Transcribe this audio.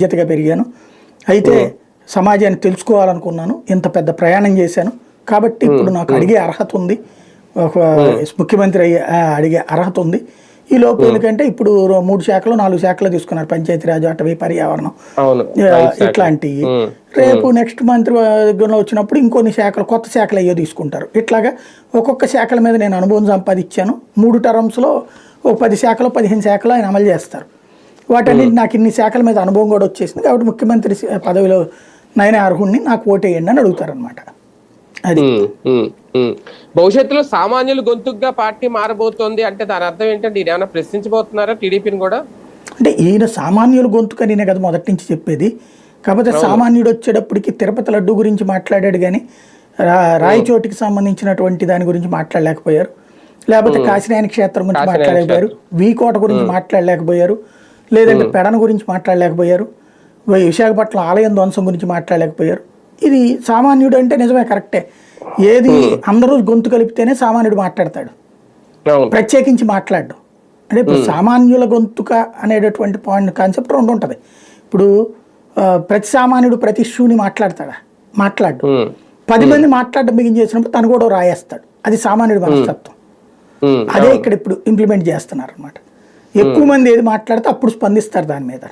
బాధ్యతగా పెరిగాను. అయితే సమాజాన్ని తెలుసుకోవాలనుకున్నాను. ఇంత పెద్ద ప్రయాణం చేశాను. కాబట్టి ఇప్పుడు నాకు అడిగే అర్హత ఉంది. ఒక ముఖ్యమంత్రి అయ్యే అడిగే అర్హత ఉంది. ఈ లోపు ఎందుకంటే ఇప్పుడు మూడు శాఖలు నాలుగు శాఖలు తీసుకున్నారు. పంచాయతీరాజ్ అటవీ పర్యావరణం. ఇట్లాంటివి. రేపు నెక్స్ట్ మంత్రి వచ్చినప్పుడు ఇంకొన్ని శాఖలు కొత్త శాఖలు అయ్యో తీసుకుంటారు. ఇట్లాగా ఒక్కొక్క శాఖల మీద నేను అనుభవం సంపాదించాను. మూడు టర్మ్స్లో ఒక పది శాఖలు పదిహేను శాఖలు ఆయన అమలు చేస్తారు. వాటన్నిటి నాకు ఇన్ని శాఖల మీద అనుభవం కూడా వచ్చేసింది కాబట్టి ముఖ్యమంత్రి పదవిలో నయన అర్హుణ్ణి నాకు ఓటేయండి అని అడుగుతారనమాట అది. భవిష్యత్తులో సామాన్యులు గొంతుగ్గా పార్టీ మారబోతోంది అంటే దాని అర్థం ఏంటంటే ఏమైనా ప్రశ్నించబోతున్నారా టీడీపీని కూడా? అంటే ఈయన సామాన్యుల గొంతుకని నేను కదా మొదటి నుంచి చెప్పేది. కాకపోతే సామాన్యుడు వచ్చేటప్పటికి తిరుపతి లడ్డు గురించి మాట్లాడాడు కానీ రా రాయచోటికి సంబంధించినటువంటి దాని గురించి మాట్లాడలేకపోయారు. లేకపోతే కాశీనాయన క్షేత్రం గురించి మాట్లాడలేకపోయారు. వీకోట గురించి మాట్లాడలేకపోయారు. లేదంటే పెడన గురించి మాట్లాడలేకపోయారు. విశాఖపట్నం ఆలయం ధ్వంసం గురించి మాట్లాడలేకపోయారు. ఇది సామాన్యుడు అంటే నిజమే కరెక్టే. ఏది అందరూ గొంతు కలిపితేనే సామాన్యుడు మాట్లాడతాడు. ప్రత్యేకించి మాట్లాడడం అంటే ఇప్పుడు సామాన్యుల గొంతుక అనేటటువంటి పాయింట్ కాన్సెప్ట్ రెండు ఉంటుంది. ఇప్పుడు ప్రతి సామాన్యుడు ప్రతి ఇష్యూని మాట్లాడతాడా? మాట్లాడు. పది మంది మాట్లాడడం బిగించేసినప్పుడు తను కూడా రాయేస్తాడు. అది సామాన్యుడి మనస్తత్వం. అదే ఇక్కడ ఇప్పుడు ఇంప్లిమెంట్ చేస్తున్నారు అనమాట ఎక్కువ మంది ఏది మాట్లాడితే అప్పుడు స్పందిస్తారు దాని మీద.